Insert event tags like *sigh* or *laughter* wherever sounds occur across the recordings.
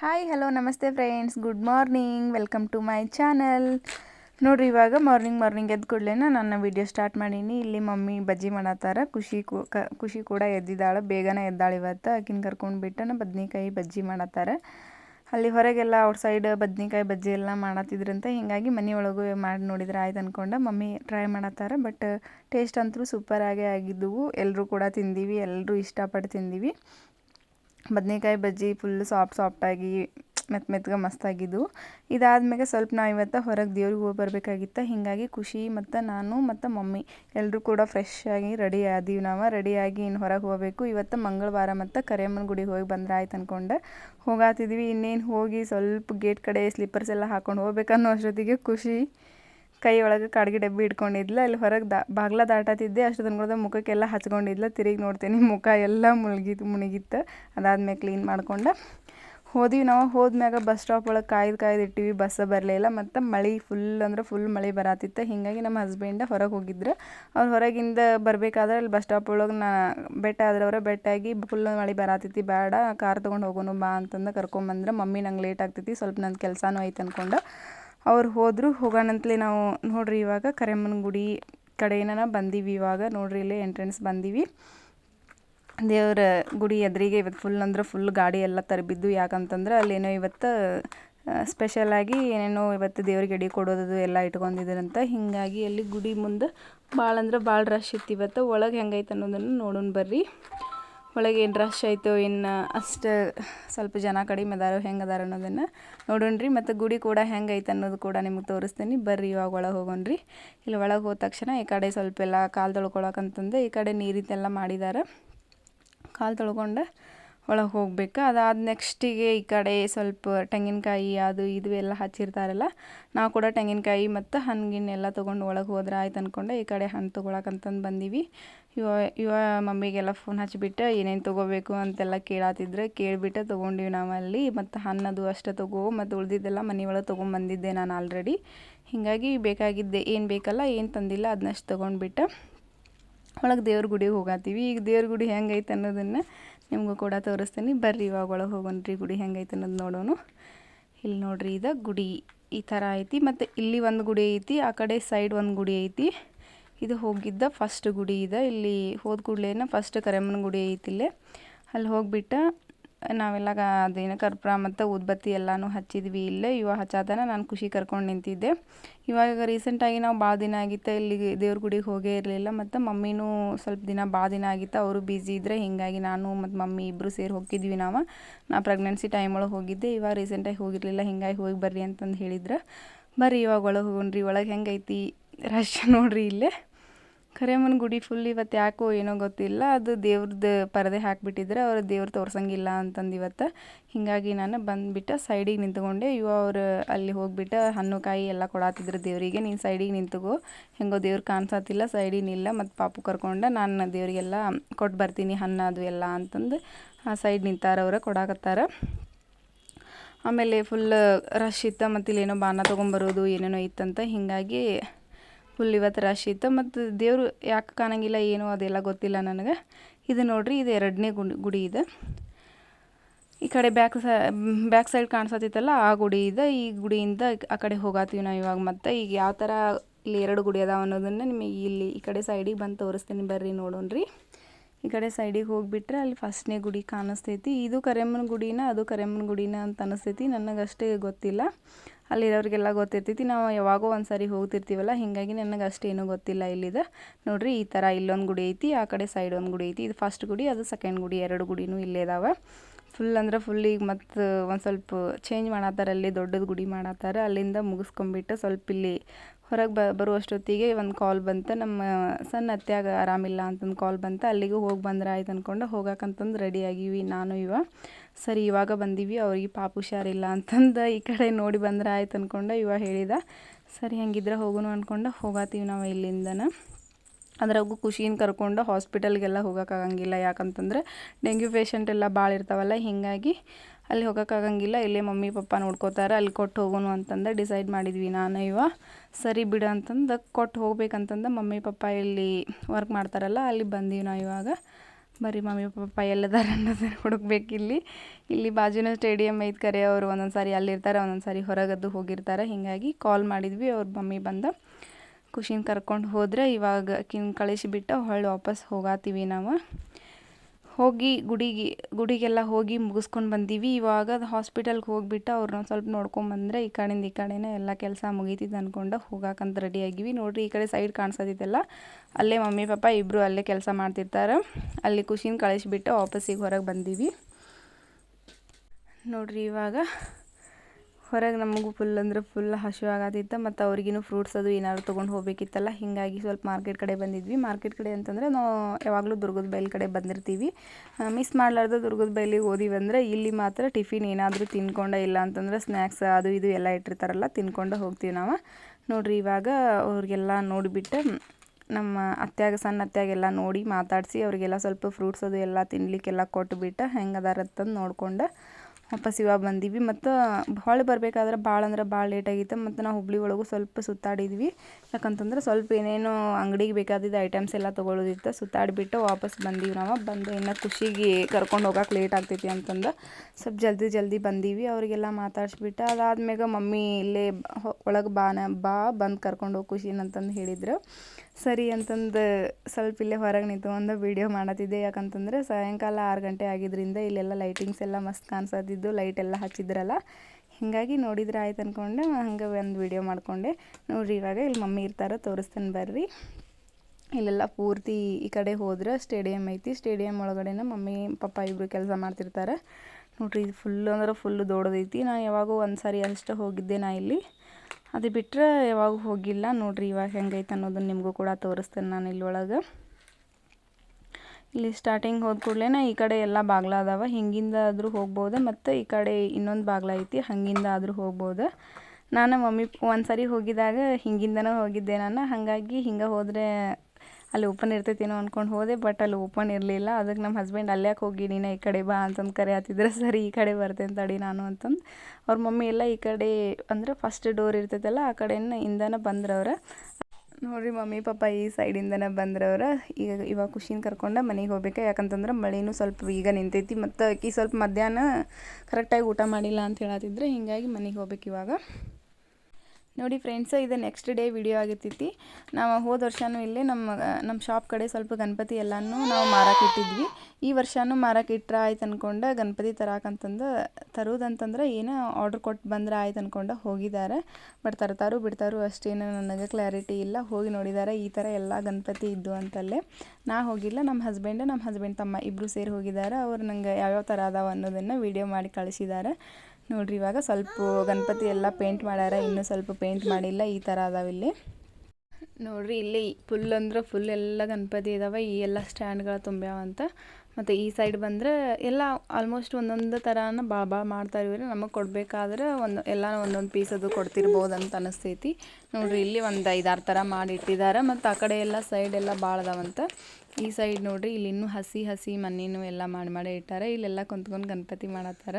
Hi hello ನಮಸ್ತೆ friends good morning welcome to my channel ನೋಡ್ರಿ, ಇವಾಗ ಮಾರ್ನಿಂಗ್ ಮಾರ್ನಿಂಗ್ ಎದ್ದ ಕೂಡಲೇ ನನ್ನ ವಿಡಿಯೋ ಸ್ಟಾರ್ಟ್ ಮಾಡೀನಿ. ಇಲ್ಲಿ ಮಮ್ಮಿ ಬಜ್ಜಿ ಮಾಡತ್ತಾರ. ಖುಷಿ ಖುಷಿ ಕೂಡ ಎದ್ದಿದ್ದಾಳೆ. ಬೇಗನೆ ಎದ್ದಾಳೆ ಇವತ್ತು. ಆಕಿನ ಕರ್ಕೊಂಡು ಬಿಟ್ಟು ಬದ್ನಿಕಾಯಿ ಬಜ್ಜಿ ಮಾಡತ್ತಾರ. ಅಲ್ಲಿ ಹೊರಗೆಲ್ಲ ಔಟ್ ಸೈಡ್ ಬದ್ನಿಕಾಯಿ ಬಜ್ಜಿ ಎಲ್ಲ ಮಾಡತ್ತಿದ್ರಂತ. ಹೀಗಾಗಿ ಮನೆ ಒಳಗೂ ಮಾಡಿ ನೋಡಿದ್ರೆ ಆಯ್ತು ಅಂದ್ಕೊಂಡು ಮಮ್ಮಿ ಟ್ರೈ ಮಾಡತ್ತಾರ. ಬಟ್ ಟೇಸ್ಟ್ ಅಂತೂ ಸೂಪರಾಗೇ ಆಗಿದ್ದವು ಎಲ್ಲರೂ ಕೂಡ ತಿಂದೀವಿ. ಎಲ್ಲರೂ ಇಷ್ಟಪಟ್ಟು ತಿಂದೀವಿ. ಬದನೆಕಾಯಿ ಬಜ್ಜಿ ಫುಲ್ ಸಾಫ್ಟ್ ಸಾಫ್ಟಾಗಿ ಮೆತ್ತ ಮೆತ್ತಗೆ ಮಸ್ತಾಗಿದ್ದು. ಇದಾದ್ಮೇಲೆ ಸ್ವಲ್ಪ ನಾವು ಇವತ್ತು ಹೊರಗೆ ದೇವ್ರಿಗೆ ಹೋಗಿ ಬರಬೇಕಾಗಿತ್ತು. ಹೀಗಾಗಿ ಖುಷಿ ಮತ್ತು ನಾನು ಮತ್ತು ಮಮ್ಮಿ ಎಲ್ಲರೂ ಕೂಡ ಫ್ರೆಶ್ ಆಗಿ ರೆಡಿ ಆದೀವಿ ನಾವು. ರೆಡಿಯಾಗಿ ಇನ್ನು ಹೊರಗೆ ಹೋಗಬೇಕು. ಇವತ್ತು ಮಂಗಳವಾರ ಮತ್ತು ಕರಿಯಮ್ಮನ ಗುಡಿಗೆ ಹೋಗಿ ಬಂದ್ರೆ ಆಯ್ತು ಅಂದ್ಕೊಂಡು ಹೋಗಾತಿದ್ವಿ. ಇನ್ನೇನು ಹೋಗಿ ಸ್ವಲ್ಪ ಗೇಟ್ ಕಡೆ ಸ್ಲಿಪ್ಪರ್ಸ್ ಎಲ್ಲ ಹಾಕ್ಕೊಂಡು ಹೋಗ್ಬೇಕನ್ನೋ ಅಷ್ಟೊತ್ತಿಗೆ ಖುಷಿ. ಕೈ ಒಳಗೆ ಕಾಡ್ಗೆ ಡಬ್ಬಿ ಇಟ್ಕೊಂಡಿದ್ಲ ಅಲ್ಲಿ ಹೊರಗೆ ದಾ, ಬಾಗ್ಲ ದಾಟತಿದ್ದೆ, ಅಷ್ಟು ತನ್ಕೊಳ್ದ ಮುಖಕ್ಕೆಲ್ಲ ಹಚ್ಕೊಂಡಿದ್ಲ, ತಿರುಗಿ ನೋಡ್ತೀನಿ ಮುಖ ಎಲ್ಲ ಮುಳುಗಿತ್ತು ಮುಳುಗಿತ್ತು ಅದಾದ್ಮೇಲೆ ಕ್ಲೀನ್ ಮಾಡ್ಕೊಂಡು ಹೋದ್ವಿ ನಾವು. ಹೋದ್ಮ್ಯಾಗ ಬಸ್ ಸ್ಟಾಪ್ ಒಳಗೆ ಕಾಯ್ದು ಕಾಯ್ದು ಇಟ್ಟಿವಿ ಬಸ್ಸ ಬರಲಿಲ್ಲ ಮತ್ತು ಮಳೆ ಫುಲ್ ಅಂದ್ರೆ ಫುಲ್ ಮಳೆ ಬರತ್ತಿತ್ತು ಹೀಗಾಗಿ ನಮ್ಮ ಹಸ್ಬೆಂಡ ಹೊರಗೆ ಹೋಗಿದ್ರು. ಅವ್ರು ಹೊರಗಿಂದ ಬರಬೇಕಾದ್ರೆ ಅಲ್ಲಿ ಬಸ್ ಸ್ಟಾಪ್ ಒಳಗೆ ನಾ, ಬೆಟ್ಟ ಆದ್ರೆ ಅವರ ಬೆಟ್ಟಾಗಿ ಫುಲ್ ಮಳೆ ಬರತ್ತೈತಿ. ಬೇಡ ಕಾರ್ ತೊಗೊಂಡು ಹೋಗೋನು ಬಾ ಅಂತಂದು ಕರ್ಕೊಂಬಂದ್ರೆ ಮಮ್ಮಿ ನಂಗೆ ಲೇಟ್ ಆಗ್ತೈತಿ, ಸ್ವಲ್ಪ ನನ್ನ ಕೆಲಸನೂ ಐತೆ ಅಂದ್ಕೊಂಡು ಅವ್ರು ಹೋದರು, ಹೋಗೋಣಂತಲೇ ನಾವು ನೋಡ್ರಿ ಇವಾಗ ಕರೆಮ್ಮನ ಗುಡಿ ಕಡೆನ ಬಂದೀವಿ ಇವಾಗ. ನೋಡ್ರಿ ಇಲ್ಲೇ ಎಂಟ್ರೆನ್ಸ್ ಬಂದೀವಿ. ದೇವರ ಗುಡಿ ಎದುರಿಗೆ ಇವತ್ತು ಫುಲ್ ಅಂದ್ರೆ ಫುಲ್ ಗಾಡಿ ಎಲ್ಲ ತರಬಿದ್ದು. ಯಾಕಂತಂದ್ರೆ ಅಲ್ಲೇನೋ ಇವತ್ತು ಸ್ಪೆಷಲಾಗಿ ಏನೇನೋ ಇವತ್ತು ದೇವ್ರಿಗೆ ಎಡಿ ಕೊಡೋದು ಎಲ್ಲ ಇಟ್ಕೊಂಡಿದ್ದಾರಂತ ಹೀಗಾಗಿ ಅಲ್ಲಿ ಗುಡಿ ಮುಂದೆ ಭಾಳ ಅಂದ್ರೆ ಭಾಳ ರಶ್ ಇತ್ತು. ಇವತ್ತು ಒಳಗೆ ಹೆಂಗೈತೆ ಅನ್ನೋದನ್ನು ನೋಡೋಣ ಬರ್ರಿ. ಒಳಗೆ ಏನು ರಶ್ ಆಯಿತು ಇನ್ನು ಅಷ್ಟು ಸ್ವಲ್ಪ ಜನ ಕಡಿಮೆ ಅದಾರೋ, ಹೆಂಗೆ ಅದಾರ ಅನ್ನೋದನ್ನು ನೋಡೋಣ್ರಿ. ಮತ್ತು ಗುಡಿ ಕೂಡ ಹೆಂಗೈತೆ ಅನ್ನೋದು ಕೂಡ ನಿಮಗೆ ತೋರಿಸ್ತೀನಿ. ಬರ್ರಿ ಇವಾಗ ಒಳಗೆ ಹೋಗೋಣ್ರಿ. ಇಲ್ಲಿ ಒಳಗೆ ಹೋದ ತಕ್ಷಣ ಈ ಕಡೆ ಸ್ವಲ್ಪ ಎಲ್ಲ ಕಾಲು ತೊಳ್ಕೊಳಕಂತಂದು ಈ ಕಡೆ ನೀರಿದ್ದೆಲ್ಲ ಮಾಡಿದ್ದಾರೆ ಕಾಲು ತೊಳ್ಕೊಂಡು ಒಳಗೆ ಹೋಗ್ಬೇಕು. ಅದಾದ ನೆಕ್ಸ್ಟಿಗೆ ಈ ಕಡೆ ಸ್ವಲ್ಪ ತೆಂಗಿನಕಾಯಿ ಅದು ಇದು ಎಲ್ಲ ಹಚ್ಚಿರ್ತಾರಲ್ಲ, ನಾವು ಕೂಡ ತೆಂಗಿನಕಾಯಿ ಮತ್ತು ಹಣ್ಣಿನೆಲ್ಲ ತೊಗೊಂಡು ಒಳಗೆ ಹೋದ್ರೆ ಆಯ್ತು ಅಂದ್ಕೊಂಡು ಈ ಕಡೆ ಹಣ್ಣು ತೊಗೊಳಕಂತಂದು ಬಂದೀವಿ. ಇವ ಇವ ಮಮ್ಮಿಗೆಲ್ಲ ಫೋನ್ ಹಚ್ಚಿಬಿಟ್ಟು, ಏನೇನು ತೊಗೋಬೇಕು ಅಂತೆಲ್ಲ ಕೇಳಾತಿದ್ರೆ. ಕೇಳಿಬಿಟ್ಟು, ತೊಗೊಂಡಿವಿ ನಾವು ಅಲ್ಲಿ ಮತ್ತು ಹಣ್ಣದು ಅಷ್ಟೇ ತೊಗೋ, ಮತ್ತು ಉಳಿದಿದ್ದೆಲ್ಲ ಮನೆ ಒಳಗೆ ತೊಗೊಂಬಂದಿದ್ದೆ ನಾನು ಆಲ್ರೆಡಿ ಹೀಗಾಗಿ ಬೇಕಾಗಿದ್ದೆ, ಏನು ಬೇಕಲ್ಲ, ಏನು ತಂದಿಲ್ಲ ಅದನ್ನಷ್ಟು ತೊಗೊಂಡ್ಬಿಟ್ಟು. ಒಳಗೆ ದೇವ್ರ ಗುಡಿಗೆ ಹೋಗತ್ತೀವಿ ಈಗ ದೇವ್ರ ಗುಡಿ ಹೆಂಗೈತೆ ಅನ್ನೋದನ್ನು ನಿಮಗೂ ಕೂಡ ತೋರಿಸ್ತೀನಿ. ಬರ್ರಿ ಇವಾಗ ಒಳಗೆ ಹೋಗೋಣ್ರಿ, ಗುಡಿ ಹೆಂಗೈತೆ ಅನ್ನೋದು ನೋಡೋಣ ಇಲ್ಲಿ ನೋಡ್ರಿ, ಇದು ಗುಡಿ. ಈ ಥರ ಐತಿ. ಮತ್ತು ಇಲ್ಲಿ ಒಂದು ಗುಡಿ ಐತಿ, ಆ ಕಡೆ ಸೈಡ್ ಒಂದು ಗುಡಿ ಐತಿ. ಇದು ಹೋಗಿದ್ದ ಫಸ್ಟ್ ಗುಡಿ ಇದೆ. ಇಲ್ಲಿ ಹೋದ ಕೂಡಲೇನ ಫಸ್ಟ್ ಕರೆಮ್ಮನ ಗುಡಿ ಐತಿ ಇಲ್ಲೇ. ಅಲ್ಲಿ ಹೋಗ್ಬಿಟ್ಟು ನಾವೆಲ್ಲ ಅದೇನು ಕರ್ಪುರ ಮತ್ತು ಉದ್ಬತ್ತಿ ಎಲ್ಲನೂ ಹಚ್ಚಿದ್ವಿ ಇಲ್ಲೇ. ಇವಾಗ ಹಚ್ಚಾದನ ನಾನು ಖುಷಿ ಕರ್ಕೊಂಡು ನಿಂತಿದ್ದೆ. ಇವಾಗ ರೀಸೆಂಟಾಗಿ ನಾವು ಭಾಳ ದಿನ ಆಗಿತ್ತು ಇಲ್ಲಿಗೆ ದೇವ್ರ ಗುಡಿಗೆ ಹೋಗೇ ಇರಲಿಲ್ಲ. ಮತ್ತು ಮಮ್ಮಿನೂ ಸ್ವಲ್ಪ ದಿನ ಭಾಳ ದಿನ ಆಗಿತ್ತು. ಅವರು ಬ್ಯುಸಿ ಇದ್ದರೆ ಹೀಗಾಗಿ ನಾನು ಮತ್ತು ಮಮ್ಮಿ ಇಬ್ಬರು ಸೇರಿ ಹೋಗಿದ್ವಿ ನಾವು. ನಾ ಪ್ರೆಗ್ನೆನ್ಸಿ ಟೈಮ್ ಒಳಗೆ ಹೋಗಿದ್ದೆ. ಇವಾಗ ರೀಸೆಂಟಾಗಿ ಹೋಗಿರಲಿಲ್ಲ. ಹೀಗಾಗಿ ಹೋಗಿ ಬರ್ರಿ ಅಂತಂದು ಹೇಳಿದ್ರು. ಬರ್ರಿ ಇವಾಗ ಒಳಗೆ ಹೋಗೋಣ್ರಿ. ಒಳಗೆ ಹೆಂಗೈತಿ? ರಶ್ ನೋಡ್ರಿ ಇಲ್ಲೇ. ಕರೆಮ್ಮನ ಗುಡಿ ಫುಲ್ ಇವತ್ತು ಯಾಕೋ ಏನೋ ಗೊತ್ತಿಲ್ಲ. ಅದು ದೇವ್ರದ್ದು ಪರದೆ ಹಾಕಿಬಿಟ್ಟಿದ್ರೆ ಅವ್ರು ದೇವ್ರು ತೋರ್ಸಂಗಿಲ್ಲ ಅಂತಂದು ಇವತ್ತು. ಹೀಗಾಗಿ ನಾನು ಬಂದುಬಿಟ್ಟು ಸೈಡಿಗೆ ನಿಂತ್ಕೊಂಡೆ. ಇವ ಅವರು ಅಲ್ಲಿ ಹೋಗಿಬಿಟ್ಟು ಹಣ್ಣು ಕಾಯಿ ಎಲ್ಲ ಕೊಡಾತಿದ್ರು ದೇವರಿಗೆ. ನೀನು ಸೈಡಿಗೆ ನಿಂತುಗೋ ಹೆಂಗೋ ದೇವ್ರು ಕಾಣಿಸತ್ತಿಲ್ಲ ಸೈಡಿಗೆ ನಿಲ್ಲ. ಮತ್ತು ಪಾಪು ಕರ್ಕೊಂಡು ನಾನು ದೇವರಿಗೆಲ್ಲ ಕೊಟ್ಟು ಬರ್ತೀನಿ ಹಣ್ಣು ಅದು ಎಲ್ಲ ಅಂತಂದು ಆ ಸೈಡ್ ನಿಂತಾರ ಅವ್ರು ಕೊಡಾಕತ್ತಾರ. ಆಮೇಲೆ ಫುಲ್ ರಶ್ ಇತ್ತು ಮತ್ತು ಇಲ್ಲೇನೋ ಬಾಣ ತೊಗೊಂಬರೋದು ಏನೇನೋ ಇತ್ತಂತ. ಹೀಗಾಗಿ ಫುಲ್ ಇವತ್ತು ರಾಶಿ ಇತ್ತು. ಮತ್ತು ದೇವರು ಯಾಕೆ ಕಾಣಂಗಿಲ್ಲ, ಏನೋ ಅದೆಲ್ಲ ಗೊತ್ತಿಲ್ಲ ನನಗೆ. ಇದು ನೋಡ್ರಿ, ಇದು ಎರಡನೇ ಗುಡಿ ಗುಡಿ ಇದೆ. ಈ ಕಡೆ ಬ್ಯಾಕ್ ಸೈ ಬ್ಯಾಕ್ ಸೈಡ್ ಕಾಣಿಸತ್ತಿತ್ತಲ್ಲ, ಆ ಗುಡಿ ಇದೆ. ಈ ಗುಡಿಯಿಂದ ಆ ಕಡೆ ಹೋಗಾತೀವಿ ನಾವು ಇವಾಗ ಮತ್ತೆ. ಈಗ ಯಾವ ಥರ ಇಲ್ಲಿ ಎರಡು ಗುಡಿ ಅದಾವ ಅನ್ನೋದನ್ನು ನಿಮಗೆ ಇಲ್ಲಿ ಈ ಕಡೆ ಸೈಡಿಗೆ ಬಂದು ತೋರಿಸ್ತೀನಿ ಬರ್ರಿ ನೋಡೋಣ್ರಿ ಈ ಕಡೆ ಸೈಡಿಗೆ ಹೋಗಿಬಿಟ್ರೆ ಅಲ್ಲಿ ಫಸ್ಟ್ನೇ ಗುಡಿ ಕಾಣಿಸ್ತೈತಿ. ಇದು ಕರೆಮ್ಮನ ಗುಡಿನ, ಅದು ಕರೆಮ್ಮನ ಗುಡಿನ ಅಂತ ಅನಿಸ್ತೈತಿ. ನನಗೆ ಅಷ್ಟೇ ಗೊತ್ತಿಲ್ಲ. ಅಲ್ಲಿರೋರಿಗೆಲ್ಲ ಗೊತ್ತಿರ್ತೈತಿ. ನಾವು ಯಾವಾಗೋ ಒಂದು ಸಾರಿ ಹೋಗ್ತಿರ್ತೀವಲ್ಲ, ಹೀಗಾಗಿ ನನಗೆ ಅಷ್ಟೇನೂ ಗೊತ್ತಿಲ್ಲ ಇಲ್ಲಿದೆ. ನೋಡ್ರಿ, ಈ ಥರ ಇಲ್ಲೊಂದು ಗುಡಿ ಐತಿ, ಆ ಕಡೆ ಸೈಡ್ ಒಂದು ಗುಡಿ ಐತಿ. ಇದು ಫಸ್ಟ್ ಗುಡಿ, ಅದು ಸೆಕೆಂಡ್ ಗುಡಿ, ಎರಡು ಗುಡಿನೂ ಇಲ್ಲೇ ಇದಾವೆ. ಫುಲ್ ಅಂದ್ರೆ ಫುಲ್ ಈಗ ಮತ್ತು ಒಂದು ಸ್ವಲ್ಪ ಚೇಂಜ್ ಮಾಡತ್ತಾರ ಅಲ್ಲಿ, ದೊಡ್ಡದು ಗುಡಿ ಮಾಡತ್ತಾರ, ಅಲ್ಲಿಂದ ಮುಗಿಸ್ಕೊಂಬಿಟ್ಟು ಸ್ವಲ್ಪ ಇಲ್ಲಿ ಹೊರಗೆ ಬ ಬರುವಷ್ಟೊತ್ತಿಗೆ ಒಂದು ಕಾಲ್ ಬಂತು. ನಮ್ಮ ಸಣ್ಣ ಅತ್ಯಾಗ ಆರಾಮಿಲ್ಲ ಅಂತಂದು ಕಾಲ್ ಬಂತು. ಅಲ್ಲಿಗೆ ಹೋಗಿ ಬಂದ್ರೆ ಆಯ್ತು ಅಂದ್ಕೊಂಡು ಹೋಗಕ್ಕಂತಂದು ರೆಡಿ ಆಗೀವಿ, ನಾನು, ಇವ. ಸರಿ, ಇವಾಗ ಬಂದೀವಿ, ಅವ್ರಿಗೆ ಪಾಪ ಹುಷಾರಿಲ್ಲ ಅಂತಂದು ಈ ಕಡೆ ನೋಡಿ ಬಂದ್ರೆ ಆಯ್ತು ಅಂದ್ಕೊಂಡು ಇವ ಹೇಳಿದ. ಸರಿ, ಹಂಗಿದ್ರೆ ಹೋಗೋಣ ಅಂದ್ಕೊಂಡು ಹೋಗತ್ತೀವಿ ನಾವು ಇಲ್ಲಿಂದನ. ಅದ್ರಾಗೂ ಖುಷಿಯಿಂದ ಕರ್ಕೊಂಡು ಹಾಸ್ಪಿಟಲ್ಗೆಲ್ಲ ಹೋಗೋಕ್ಕಾಗಂಗಿಲ್ಲ. ಯಾಕಂತಂದ್ರೆ ಡೆಂಗ್ಯೂ ಪೇಷಂಟ್ ಎಲ್ಲ ಭಾಳ ಇರ್ತಾವಲ್ಲ, ಹೀಗಾಗಿ ಅಲ್ಲಿ ಹೋಗೋಕ್ಕಾಗಂಗಿಲ್ಲ. ಇಲ್ಲೇ ಮಮ್ಮಿ, ಪಪ್ಪ ನೋಡ್ಕೋತಾರೆ, ಅಲ್ಲಿ ಕೊಟ್ಟು ಹೋಗೋನು ಅಂತಂದು ಡಿಸೈಡ್ ಮಾಡಿದ್ವಿ ನಾನು ಇವ. ಸರಿ ಬಿಡು ಅಂತಂದು ಕೊಟ್ಟು ಹೋಗ್ಬೇಕಂತಂದು ಮಮ್ಮಿ, ಪಪ್ಪ ಇಲ್ಲಿ ವರ್ಕ್ ಮಾಡ್ತಾರಲ್ಲ, ಅಲ್ಲಿ ಬಂದೀವಿ ನಾವು ಇವಾಗ. ಬರೀ ಮಮ್ಮಿ, ಪಪ್ಪ ಎಲ್ಲದಾರ ಅನ್ನೋದು ಹುಡುಕ್ಬೇಕು ಇಲ್ಲಿ. ಇಲ್ಲಿ ಬಾಜುನ ಸ್ಟೇಡಿಯಮ್ ಐತೆ ಕರೆ, ಅವರು ಒಂದೊಂದು ಸಾರಿ ಅಲ್ಲಿರ್ತಾರೆ, ಒಂದೊಂದು ಸಾರಿ ಹೊರಗದ್ದು ಹೋಗಿರ್ತಾರೆ. ಹೀಗಾಗಿ ಕಾಲ್ ಮಾಡಿದ್ವಿ, ಅವ್ರ ಮಮ್ಮಿ ಬಂದು. ಖುಷಿನ ಕರ್ಕೊಂಡು ಹೋದ್ರೆ ಇವಾಗ ಕಿನ್ ಕಳಿಸಿಬಿಟ್ಟು ಹೊಳ್ಳಿ ವಾಪಸ್ ಹೋಗಾತೀವಿ ನಾವು. ಹೋಗಿ ಗುಡಿಗೆ, ಗುಡಿಗೆಲ್ಲ ಹೋಗಿ ಮುಗಿಸ್ಕೊಂಡು ಬಂದೀವಿ. ಇವಾಗ ಹಾಸ್ಪಿಟಲ್ಗೆ ಹೋಗಿಬಿಟ್ಟು ಅವ್ರನ್ನ ಸ್ವಲ್ಪ ನೋಡ್ಕೊಂಬಂದ್ರೆ ಈ ಕಡೆಯಿಂದ ಈ ಕಡೆನೇ ಎಲ್ಲ ಕೆಲಸ ಮುಗೀತಿದ್ದು ಅಂದ್ಕೊಂಡು ಹೋಗಾಕಂತ ರೆಡಿ ಆಗಿವಿ. ನೋಡಿರಿ ಈ ಕಡೆ ಸೈಡ್ ಕಾಣಿಸೋದಿದ್ದೆಲ್ಲ ಅಲ್ಲೇ ಮಮ್ಮಿ ಪಾಪ ಇಬ್ಬರು ಅಲ್ಲೇ ಕೆಲಸ ಮಾಡ್ತಿರ್ತಾರೆ. ಅಲ್ಲಿ ಖುಷಿನ ಕಳಿಸಿಬಿಟ್ಟು ವಾಪಸ್ಸಿಗೆ ಹೊರಗೆ ಬಂದೀವಿ. ನೋಡಿರಿ ಇವಾಗ ಹೊರಗೆ ನಮಗೂ ಫುಲ್ ಅಂದ್ರೆ ಫುಲ್ ಹಸಿವು ಆಗತ್ತಿತ್ತು, ಮತ್ತು ಅವ್ರಿಗಿನ್ನೂ ಫ್ರೂಟ್ಸ್ ಅದು ಏನಾದ್ರು ತೊಗೊಂಡು ಹೋಗ್ಬೇಕಿತ್ತಲ್ಲ, ಹೀಗಾಗಿ ಸ್ವಲ್ಪ ಮಾರ್ಕೆಟ್ ಕಡೆ ಬಂದಿದ್ವಿ. ಮಾರ್ಕೆಟ್ ಕಡೆ ಅಂತಂದರೆ ನಾವು ಯಾವಾಗಲೂ ದುರ್ಗದ ಬೈಲ್ ಕಡೆ ಬಂದಿರ್ತೀವಿ. ಮಿಸ್ ಮಾಡಲಾರ್ದು ದುರ್ಗದ ಬೈಲಿಗೆ ಹೋದಿವಿ ಅಂದರೆ ಇಲ್ಲಿ ಮಾತ್ರ ಟಿಫಿನ್ ಏನಾದರೂ ತಿನ್ಕೊಂಡೆ ಇಲ್ಲ ಅಂತಂದ್ರೆ ಸ್ನ್ಯಾಕ್ಸ್ ಅದು ಇದು ಎಲ್ಲ ಇಟ್ಟಿರ್ತಾರಲ್ಲ, ತಿನ್ಕೊಂಡು ಹೋಗ್ತೀವಿ ನಾವು. ನೋಡ್ರಿ ಇವಾಗ ಅವ್ರಿಗೆಲ್ಲ ನೋಡಿಬಿಟ್ಟು ನಮ್ಮ ಅತ್ಯಾಗ, ಸಣ್ಣ ಅತ್ಯಾಗೆಲ್ಲ ನೋಡಿ ಮಾತಾಡಿಸಿ ಅವರಿಗೆಲ್ಲ ಸ್ವಲ್ಪ ಫ್ರೂಟ್ಸ್ ಅದು ಎಲ್ಲ ತಿನ್ಲಿಕ್ಕೆಲ್ಲ ಕೊಟ್ಟುಬಿಟ್ಟು ಹೆಂಗೆ ಅದಾರತ್ತಂದು ನೋಡ್ಕೊಂಡು ವಾಪಸ್ ಇವಾಗ ಬಂದೀವಿ ಮತ್ತು ಭಾಳ ಬರಬೇಕಾದ್ರೆ ಭಾಳ ಅಂದ್ರೆ ಭಾಳ ಲೇಟ್ ಆಗಿತ್ತು ಮತ್ತು ನಾವು ಹುಬ್ಳಿ ಒಳಗೂ ಸ್ವಲ್ಪ ಸುತ್ತಾಡಿದ್ವಿ. ಯಾಕಂತಂದ್ರೆ ಸ್ವಲ್ಪ ಏನೇನು ಅಂಗಡಿಗೆ ಬೇಕಾದಿದ್ದ ಐಟಮ್ಸ್ ಎಲ್ಲ ತೊಗೊಳೋದಿತ್ತು. ಸುತ್ತಾಡಿಬಿಟ್ಟು ವಾಪಸ್ ಬಂದೀವಿ ನಾವು. ಬಂದು ಇನ್ನು ಖುಷಿಗೆ ಕರ್ಕೊಂಡು ಹೋಗಕ್ಕೆ ಲೇಟ್ ಆಗ್ತೈತಿ ಅಂತಂದು ಸ್ವಲ್ಪ ಜಲ್ದಿ ಜಲ್ದಿ ಬಂದೀವಿ. ಅವರಿಗೆಲ್ಲ ಮಾತಾಡ್ಸಿಬಿಟ್ಟು ಅದಾದ್ಮ್ಯಾಗ ಮಮ್ಮಿ ಇಲ್ಲೇ ಒಳಗೆ ಬಾನ ಬಾ ಬಂದು ಕರ್ಕೊಂಡು ಹೋಗಿ ಖುಷಿ ಅಂತಂದು ಹೇಳಿದ್ರು. ಸರಿ ಅಂತಂದು ಸ್ವಲ್ಪ ಇಲ್ಲೇ ಹೊರಗೆ ನಿಂತು ಒಂದು ವೀಡಿಯೋ ಮಾಡತ್ತಿದ್ದೆ. ಯಾಕಂತಂದ್ರೆ ಸಾಯಂಕಾಲ ಆರು ಗಂಟೆ ಆಗಿದ್ದರಿಂದ ಇಲ್ಲೆಲ್ಲ ಲೈಟಿಂಗ್ಸ್ ಎಲ್ಲ ಮಸ್ತ್ ಕಾಣಿಸತ್ತಿದ್ದು ಲೈಟ್ ಎಲ್ಲ ಹಚ್ಚಿದ್ರಲ್ಲ, ಹೀಗಾಗಿ ನೋಡಿದ್ರೆ ಆಯ್ತು ಅಂದ್ಕೊಂಡೆ ಹಂಗೆ ಒಂದು ವೀಡಿಯೋ ಮಾಡಿಕೊಂಡೆ. ನೋಡ್ರಿ, ಇವಾಗ ಇಲ್ಲಿ ಮಮ್ಮಿ ಇರ್ತಾರೆ, ತೋರಿಸ್ತೇನೆ ಬರ್ರಿ. ಇಲ್ಲೆಲ್ಲ ಪೂರ್ತಿ ಈ ಕಡೆ ಹೋದ್ರೆ ಸ್ಟೇಡಿಯಮ್ ಐತಿ. ಸ್ಟೇಡಿಯಂ ಒಳಗಡೆನ ಮಮ್ಮಿ, ಪಪ್ಪ ಇಬ್ಬರು ಕೆಲಸ ಮಾಡ್ತಿರ್ತಾರೆ. ನೋಡ್ರಿ, ಇದು ಫುಲ್ಲು ಅಂದ್ರೆ ಫುಲ್ಲು ದೊಡ್ಡದೈತಿ. ನಾನು ಯಾವಾಗೂ ಒಂದು ಸಾರಿ ಅಷ್ಟು ಹೋಗಿದ್ದೆ ನಾ ಇಲ್ಲಿ. ಅದು ಬಿಟ್ಟರೆ ಯಾವಾಗ ಹೋಗಿಲ್ಲ. ನೋಡ್ರಿ, ಇವಾಗ ಹೆಂಗೈತೆ ಅನ್ನೋದನ್ನು ನಿಮಗೂ ಕೂಡ ತೋರಿಸ್ತೇನೆ ನಾನು ಇಲ್ಲೊಳಗೆ. ಇಲ್ಲಿ ಸ್ಟಾರ್ಟಿಂಗ್ ಹೋದ ಕೂಡಲೇ ಈ ಕಡೆ ಎಲ್ಲ ಬಾಗ್ಲ ಅದಾವ. ಹಿಂಗಿಂದ ಆದರೂ ಹೋಗ್ಬೋದು ಮತ್ತು ಈ ಕಡೆ ಇನ್ನೊಂದು ಬಾಗ್ಲ ಐತಿ, ಹಂಗಿಂದ ಆದರೂ ಹೋಗ್ಬೋದು. ನಾನು ಮಮ್ಮಿ ಒಂದು ಸರಿ ಹೋಗಿದಾಗ ಹಿಂಗಿಂದನೂ ಹೋಗಿದ್ದೆ ನಾನು. ಹಾಗಾಗಿ ಹಿಂಗೆ ಹೋದರೆ ಅಲ್ಲಿ ಓಪನ್ ಇರ್ತೈತೇನೋ ಅಂದ್ಕೊಂಡು ಹೋದೆ ಬಟ್ ಅಲ್ಲಿ ಓಪನ್ ಇರಲಿಲ್ಲ. ಅದಕ್ಕೆ ನಮ್ಮ ಹಸ್ಬೆಂಡ್ ಅಲ್ಲೇ ಹೋಗಿ ನೀನು ಈ ಕಡೆ ಬಾ ಅಂತಂದು ಕರೆ ಹತ್ತಿದ್ರೆ *laughs* ಸರಿ, ಈ ಕಡೆ ಬರ್ತೇನೆ ತಡಿ ನಾನು ಅಂತಂದು. ಅವ್ರ ಮಮ್ಮಿ ಎಲ್ಲ ಈ ಕಡೆ ಅಂದ್ರೆ ಫಸ್ಟ್ ಡೋರ್ ಇರ್ತೈತಲ್ಲ, ಆ ಕಡೆಯಿಂದ ಇಂದನ ಬಂದ್ರವ್ರ. ನೋಡಿರಿ ಮಮ್ಮಿ ಪಾಪ ಈ ಸೈಡಿಂದನೇ ಬಂದ್ರವ್ರ. ಈಗ ಇವಾಗ ಖುಷಿನ ಕರ್ಕೊಂಡು ಮನೆಗೆ ಹೋಗ್ಬೇಕು? ಯಾಕಂತಂದ್ರೆ ಮಳೆನೂ ಸ್ವಲ್ಪ ಈಗ ನಿಂತೈತಿ ಮತ್ತು ಈ ಸ್ವಲ್ಪ ಮಧ್ಯಾಹ್ನ ಕರೆಕ್ಟಾಗಿ ಊಟ ಮಾಡಿಲ್ಲ ಅಂತ ಹೇಳತ್ತಿದ್ರೆ ಹೀಗಾಗಿ ಮನೆಗೆ ಹೋಗ್ಬೇಕು ಇವಾಗ. ನೋಡಿ ಫ್ರೆಂಡ್ಸ್ ಇದು ನೆಕ್ಸ್ಟ್ ಡೇ ವಿಡಿಯೋ ಆಗಿರ್ತೈತಿ ನಾವು ಹೋದ ವರ್ಷವೂ ಇಲ್ಲೇ ನಮ್ಮ ನಮ್ಮ ಶಾಪ್ ಕಡೆ ಸ್ವಲ್ಪ ಗಣಪತಿ ಎಲ್ಲನೂ ನಾವು ಮಾರಕ್ಕೆ ಇಟ್ಟಿದ್ವಿ. ಈ ವರ್ಷವೂ ಮಾರಕ್ಕೆ ಇಟ್ರೆ ಆಯ್ತು ಅಂದ್ಕೊಂಡು ಗಣಪತಿ ತರಾಕಂತಂದು, ತರೋದಂತಂದ್ರೆ ಏನೋ ಆರ್ಡ್ರ್ ಕೊಟ್ಟು ಬಂದ್ರೆ ಆಯ್ತು ಅಂದ್ಕೊಂಡು ಹೋಗಿದ್ದಾರೆ ಬಟ್ ತರ್ತಾರೋ ಬಿಡ್ತಾರೋ ಅಷ್ಟೇನು ನನಗೆ ಕ್ಲಾರಿಟಿ ಇಲ್ಲ. ಹೋಗಿ ನೋಡಿದ್ದಾರೆ ಈ ಥರ ಎಲ್ಲ ಗಣಪತಿ ಇದ್ದು ಅಂತಲ್ಲೇ. ನಾ ಹೋಗಿಲ್ಲ ನಮ್ಮ ಹಸ್ಬೆಂಡ್ ನಮ್ಮ ಹಸ್ಬೆಂಡ್ ತಮ್ಮ ಇಬ್ಬರು ಸೇರಿ ಹೋಗಿದ್ದಾರೆ ಅವ್ರು ನಂಗೆ ಯಾವ್ಯಾವ ಥರ ಅದಾವ ಅನ್ನೋದನ್ನು ವಿಡಿಯೋ ಮಾಡಿ ಕಳಿಸಿದ್ದಾರೆ ನೋಡ್ರಿ, ಇವಾಗ ಸ್ವಲ್ಪ ಗಣಪತಿ ಎಲ್ಲ ಪೇಂಟ್ ಮಾಡ್ಯಾರ, ಇನ್ನೂ ಸ್ವಲ್ಪ ಪೇಂಟ್ ಮಾಡಿಲ್ಲ, ಈ ಥರ ಅದಾವ ಇಲ್ಲಿ. ನೋಡ್ರಿ, ಇಲ್ಲಿ ಫುಲ್ ಅಂದ್ರೆ ಫುಲ್ ಎಲ್ಲ ಗಣಪತಿ ಇದಾವೆ, ಈ ಎಲ್ಲ ಸ್ಟ್ಯಾಂಡ್ಗಳು ತುಂಬ್ಯಾವಂತ ಮತ್ತು ಈ ಸೈಡ್ ಬಂದರೆ ಎಲ್ಲ ಆಲ್ಮೋಸ್ಟ್ ಒಂದೊಂದು ಥರನ ಭಾಳ ಭಾಳ ಮಾಡ್ತಾ ಇವ್ರಿ ನಮಗೆ ಕೊಡಬೇಕಾದ್ರೆ ಒಂದು ಎಲ್ಲ ಒಂದೊಂದು ಪೀಸ್ ಅದು ಕೊಡ್ತಿರ್ಬೋದು ಅಂತ ಅನಿಸ್ತೈತಿ. ನೋಡ್ರಿ, ಇಲ್ಲಿ ಒಂದು ಐದಾರು ಥರ ಮಾಡಿ ಇಟ್ಟಿದ್ದಾರೆ ಮತ್ತು ಆ ಕಡೆ ಎಲ್ಲ ಸೈಡ್ ಎಲ್ಲ ಭಾಳ ಅದಾವಂತ. ಈ ಸೈಡ್ ನೋಡ್ರಿ, ಇಲ್ಲಿ ಇನ್ನೂ ಹಸಿ ಹಸಿ ಮಣ್ಣಿನೂ ಎಲ್ಲ ಮಾಡಿ ಮಾಡಿ ಇಟ್ಟಾರೆ. ಇಲ್ಲೆಲ್ಲ ಕುಂತ್ಕೊಂಡು ಗಣಪತಿ ಮಾಡತ್ತಾರ.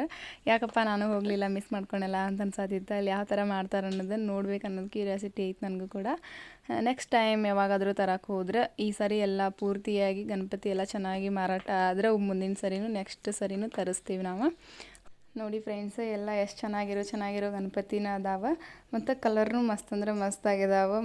ಯಾಕಪ್ಪ ನಾನು ಹೋಗಲಿಲ್ಲ ಮಿಸ್ ಮಾಡ್ಕೊಳಲ್ಲ ಅಂತ ಅನ್ಸತ್ತಿತ್ತು ಅಲ್ಲಿ ಯಾವ ಥರ ಮಾಡ್ತಾರೆ ಅನ್ನೋದನ್ನು ನೋಡ್ಬೇಕು ಅನ್ನೋದು ಕ್ಯೂರಿಯಾಸಿಟಿ ಐತೆ ನನಗೂ ಕೂಡ. ನೆಕ್ಸ್ಟ್ ಟೈಮ್ ಯಾವಾಗಾದರೂ ತರಕ್ಕೆ ಹೋದ್ರೆ ಈ ಸರಿ ಎಲ್ಲ ಪೂರ್ತಿಯಾಗಿ ಗಣಪತಿ ಎಲ್ಲ ಚೆನ್ನಾಗಿ ಮಾರಾಟ ಆದರೆ ಮುಂದಿನ ಸರಿನೂ ನೆಕ್ಸ್ಟ್ ಸರಿನೂ ತರಿಸ್ತೀವಿ ನಾವು. ನೋಡಿ ಫ್ರೆಂಡ್ಸ್ ಎಲ್ಲ ಎಷ್ಟು ಚೆನ್ನಾಗಿರೋ ಚೆನ್ನಾಗಿರೋ ಗಣಪತಿನ ಅದಾವ. ಮತ್ತು ಕಲರ್ನು ಮಸ್ತ್ ಅಂದ್ರೆ ಮಸ್ತ್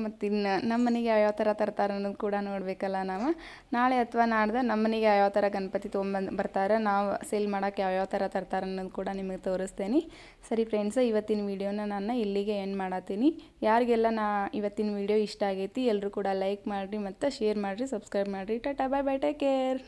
ಮತ್ತು ಇನ್ನು ನಮ್ಮ ಮನೆಗೆ ಯಾವ್ಯಾವ ಥರ ತರ್ತಾರೆ ಅನ್ನೋದು ಕೂಡ ನೋಡಬೇಕಲ್ಲ ನಾವು. ನಾಳೆ ಅಥವಾ ನಾಡ್ದು ನಮ್ಮ ಮನೆಗೆ ಯಾವ್ಯಾವ ಥರ ಗಣಪತಿ ತೊಗೊಂಬಂದು ಬರ್ತಾರೆ, ನಾವು ಸೇಲ್ ಮಾಡೋಕೆ ಯಾವ್ಯಾವ ಥರ ತರ್ತಾರೆ ಅನ್ನೋದು ಕೂಡ ನಿಮಗೆ ತೋರಿಸ್ತೇನೆ. ಸರಿ ಫ್ರೆಂಡ್ಸ್ ಇವತ್ತಿನ ವೀಡಿಯೋನ ನಾನು ಇಲ್ಲಿಗೆ ಎಂಡ್ ಮಾಡತ್ತೀನಿ ಯಾರಿಗೆಲ್ಲ ನಾ ಇವತ್ತಿನ ವೀಡಿಯೋ ಇಷ್ಟ ಆಗೈತಿ ಎಲ್ಲರೂ ಕೂಡ ಲೈಕ್ ಮಾಡಿರಿ, ಮತ್ತು ಶೇರ್ ಮಾಡಿರಿ ಸಬ್ಸ್ಕ್ರೈಬ್ ಮಾಡಿರಿ. Tata bye bye take care